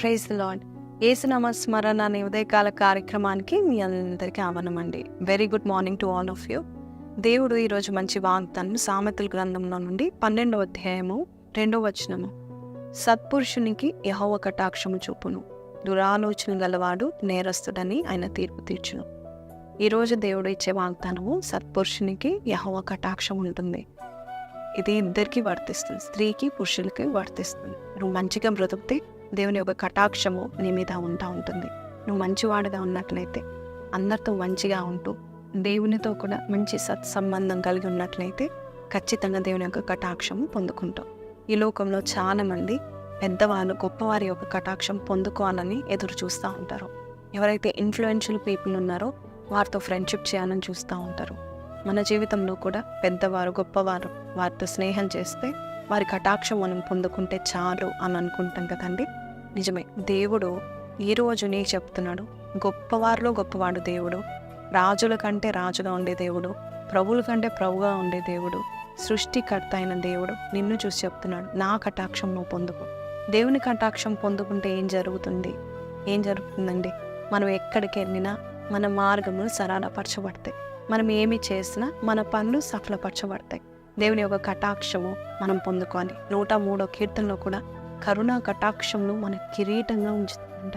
Praise lord ఏసునామ స్మరణ అనే ఉదయకాల కార్యక్రమానికి మీ అందరికీ ఆహ్వానమండి. Very good morning to all of you దేవుడు ఈరోజు మంచి వాగ్దానం సామెతల గ్రంథంలో నుండి పన్నెండవ అధ్యాయము రెండవ వచనము. సత్పురుషునికి యహోవ కటాక్షము చూపును. దురాలోచన గలవాడు నేరస్తుడని ఆయన తీర్పు తీర్చును. ఈరోజు దేవుడు ఇచ్చే వాగ్దానము సత్పురుషునికి యహోవ కటాక్షం ఉంటుంది. ఇది ఇద్దరికి వర్తిస్తుంది. స్త్రీకి పురుషులకి వర్తిస్తుంది. నువ్వు మంచిగా బ్రతుకుతే దేవుని యొక్క కటాక్షము నీ మీద ఉంటా ఉంటుంది. నువ్వు మంచివాడుగా ఉన్నట్లయితే అందరితో మంచిగా ఉంటూ దేవునితో కూడా మంచి సత్సంబంధం కలిగి ఉన్నట్లయితే ఖచ్చితంగా దేవుని యొక్క కటాక్షము పొందుకుంటావు ఈ లోకంలో చాలామంది పెద్దవాళ్ళు గొప్పవారి యొక్క కటాక్షం పొందుకోవాలని ఎదురు చూస్తూ ఉంటారు. ఎవరైతే ఇన్ఫ్లుయెన్షియల్ పీపుల్ ఉన్నారో వారితో ఫ్రెండ్షిప్ చేయాలని చూస్తూ ఉంటారు. మన జీవితంలో కూడా పెద్దవారు గొప్పవారు వారితో స్నేహం చేస్తే వారి కటాక్షం మనం పొందుకుంటే చాలు అని అనుకుంటాం కదండి. నిజమే దేవుడు ఈ రోజు నీకు చెప్తున్నాడు గొప్పవారిలో గొప్పవాడు దేవుడు రాజుల కంటే రాజుగా ఉండే దేవుడు ప్రభువుల కంటే ప్రభుగా ఉండే దేవుడు సృష్టికర్త అయిన దేవుడు నిన్ను చూసి చెప్తున్నాడు నా కటాక్షం నువ్వు పొందుకో. దేవుని కటాక్షం పొందుకుంటే ఏం జరుగుతుంది? ఏం జరుగుతుందండి? మనం ఎక్కడికి వెళ్ళినా మన మార్గములు సరళపరచబడతాయి. మనం ఏమి చేసినా మన పనులు సఫలపరచబడతాయి. దేవుని యొక్క కటాక్షము మనం పొందుకోవాలి. నూట మూడో కీర్తనలో కూడా కరుణ కటాక్షంను మన కిరీటంగా ఉంచుతుందంట.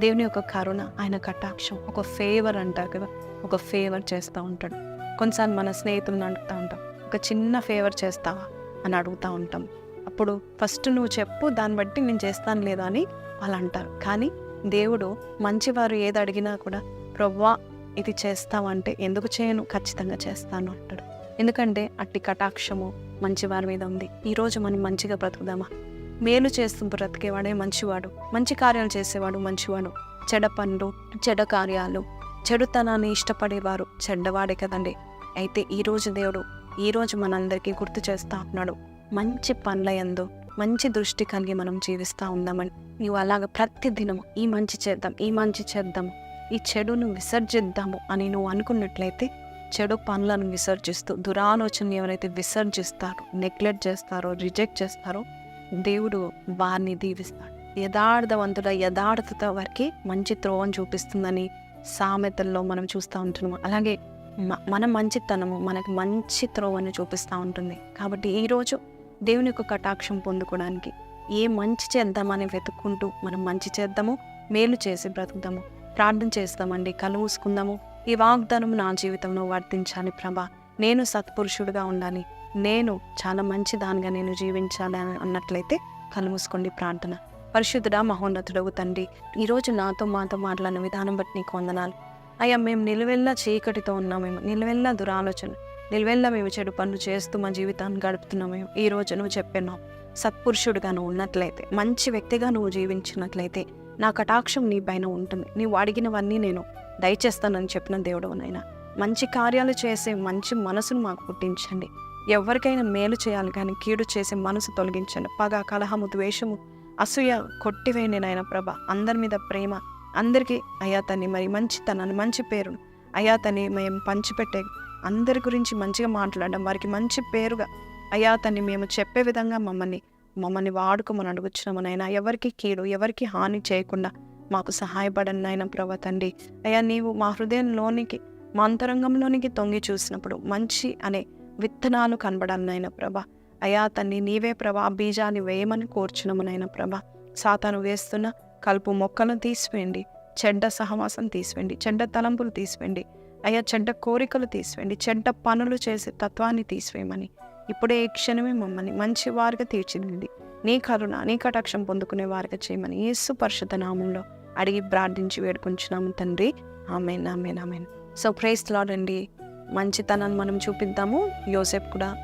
దేవుని యొక్క కరుణ ఆయన కటాక్షం ఒక ఫేవర్ అంటారు కదా. ఒక ఫేవర్ చేస్తూ ఉంటాడు. కొన్నిసార్లు మన స్నేహితులను అడుగుతూ ఉంటాం. ఒక చిన్న ఫేవర్ చేస్తావా అని అడుగుతూ ఉంటాం. అప్పుడు ఫస్ట్ నువ్వు చెప్పు దాన్ని బట్టి నేను చేస్తాను లేదా అని వాళ్ళు అంటారు. కానీ దేవుడు మంచివారు ఏది అడిగినా కూడా ప్రవ్వా ఇది చేస్తావంటే ఎందుకు చేయను? ఖచ్చితంగా చేస్తాను అంటాడు. ఎందుకంటే అట్టి కటాక్షము మంచివారి మీద ఉంది. ఈరోజు మనం మంచిగా బ్రతుకుదామా? మేలు చేస్తూ బ్రతికేవాడే మంచివాడు. మంచి కార్యాలు చేసేవాడు మంచివాడు. చెడ పనులు చెడ కార్యాలు చెడుతనాన్ని ఇష్టపడేవారు చెడ్డవాడే కదండి. అయితే ఈరోజు దేవుడు ఈరోజు మనందరికీ గుర్తు చేస్తా ఉన్నాడు. మంచి పనుల ఎందు మంచి దృష్టి కలిగి మనం జీవిస్తూ ఉందామని. నీవు అలాగ ప్రతి దినము ఈ మంచి చేద్దాం ఈ మంచి చేద్దాం ఈ చెడును విసర్జిద్దాము అని నువ్వు అనుకున్నట్లయితే చెడు పనులను విసర్జిస్తూ దురాలోచనలు ఎవరైతే విసర్జిస్తారో నెగ్లెక్ట్ చేస్తారో రిజెక్ట్ చేస్తారో దేవుడు వారిని దీవిస్తాడు. యథార్థవంతుల యథార్థత వారికి మంచి త్రోవం చూపిస్తుందని సామెతల్లో మనం చూస్తూ ఉంటున్నాము అలాగే మన మంచితనము మనకు మంచి త్రోవని చూపిస్తూ ఉంటుంది. కాబట్టి ఈరోజు దేవుని యొక్క కటాక్షం పొందుకోవడానికి ఏ మంచి చేద్దామని వెతుక్కుంటూ మనం మంచి చేద్దాము మేలు చేసి బ్రతుకుదాము. ప్రార్థన చేస్తామండి. కళ్ళు మూసుకుందాము. ఈ వాగ్దానం నా జీవితంలో వర్తించాలి ప్రభా. నేను సత్పురుషుడుగా ఉండాలి. నేను చాలా మంచి దానిగా నేను జీవించాలి అని అన్నట్లయితే కలుముసుకోండి ప్రార్థన. పరిశుద్ధుడా మహోన్నతుడవు తండ్రి ఈరోజు నాతో మాతో మాట్లాడిన విధానం బట్టి నీకు వందనాలు. అయ్యా మేము నిలువెల్లా చీకటితో ఉన్నామేమో నిలువెల్లా దురాలోచన నిలువెల్లా మేము చెడు పనులు చేస్తూ మా జీవితాన్ని గడుపుతున్నామేమో ఈ రోజు నువ్వు చెప్పినావు సత్పురుషుడుగా నువ్వు ఉన్నట్లయితే మంచి వ్యక్తిగా నువ్వు జీవించినట్లయితే నా కటాక్షం నీ పైన ఉంటుంది. నీవు అడిగినవన్నీ నేను దయచేస్తానని చెప్పిన దేవుడు నైనా మంచి కార్యాలు చేసే మంచి మనసును మాకు పుట్టించండి. ఎవరికైనా మేలు చేయాలి కానీ కీడు చేసే మనసు తొలగించండి. పగ కలహము ద్వేషము అసూయ కొట్టివేయండి నాయన ప్రభ. అందరి మీద ప్రేమ అందరికీ అయ్యా తన్ని మరి మంచితనాన్ని మంచి పేరును అయ్యా తన్ని మేము పంచిపెట్టే అందరి గురించి మంచిగా మాట్లాడడం వారికి మంచి పేరుగా అయ్యా తన్ని మేము చెప్పే విధంగా మమ్మల్ని మమ్మల్ని వాడుకోమని అడుగుచున్నాము నాయన ఎవరికి కీడు ఎవరికి హాని చేయకుండా మాకు సహాయపడండి నాయన ప్రభా తండ్రి. అయ్యా నీవు మా హృదయంలోనికి మా అంతరంగంలోనికి తొంగి చూసినప్పుడు మంచి అనే విత్తనాలు కనబడాలి నాయన ప్రభ. అయ్యా తన్ని నీవే ప్రభా బీజాన్ని వేయమని కోర్చునము నాయన ప్రభ. సాతాను వేస్తున్న కలుపు మొక్కలను తీసివేయండి చెడ్డ సహవాసం తీసివేయండి చెడ్డ తలంపులు తీసివేయండి. అయ్యా చెడ్డ కోరికలు తీసివేయండి చెడ్డ పనులు చేసే తత్వాన్ని తీసివేయమని ఇప్పుడే ఈ క్షణమే మమ్మల్ని మంచి వారిగా తీర్చిదిద్ది. నీ కరుణ నీ కటాక్షం పొందుకునే వారిగా చేయమని యేసు పరిశుద్ధ నామంలో అడిగి ప్రార్థించి వేడుకుంటున్నాము తండ్రి. Amen amen amen. So praise అండి. మంచితనాన్ని మనం చూపిద్దాము. యోసెఫ్ కూడా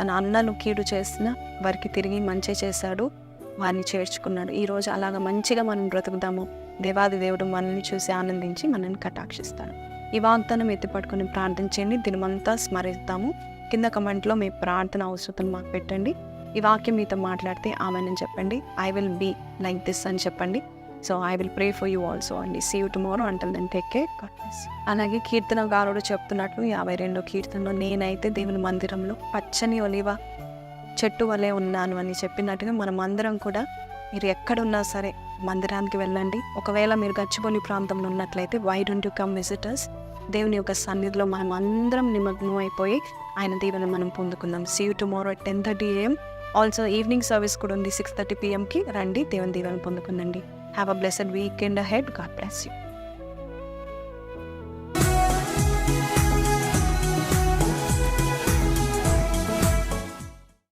తన అన్నను కీడు చేసిన వారికి తిరిగి మంచి చేశాడు. వారిని చేర్చుకున్నాడు. ఈరోజు అలాగ మంచిగా మనం బ్రతుకుదాము. దేవాది దేవుడు మనల్ని చూసి ఆనందించి మనల్ని కటాక్షిస్తాడు. ఈ వాగ్దానం ఎత్తిపట్టుకుని ప్రార్థించండి దినమంతా స్మరిస్తాము కింద కమెంట్లో మీ ప్రార్థన అవసరం మాకు పెట్టండి. ఈ వాక్యం మీతో మాట్లాడితే ఆమెనని చెప్పండి. I will be like this అని చెప్పండి. So I will pray for you also అండి. See you tomorrow until then take care అలాగే కీర్తనగారుడు చెప్తున్నట్లు యాభై రెండో కీర్తనలో నేనైతే దేవుని మందిరంలో పచ్చని ఒలివ చెట్టు వలె ఉన్నాను అని చెప్పినట్టుగా మనం అందరం కూడా మీరు ఎక్కడున్నా సరే మందిరానికి వెళ్ళండి. ఒకవేళ మీరు గచ్చిబౌలి ప్రాంతంలో ఉన్నట్లయితే why don't you come visitors దేవుని యొక్క సన్నిధిలో మనం అందరం నిమగ్నం అయిపోయి ఆయన దీవెన మనం పొందుకుందాం. See you tomorrow ten thirty AM also evening service కూడా ఉంది. సిక్స్ థర్టీ పిఎంకి రండి. దేవుని దీవెన పొందుకుందండి have a blessed weekend head God bless you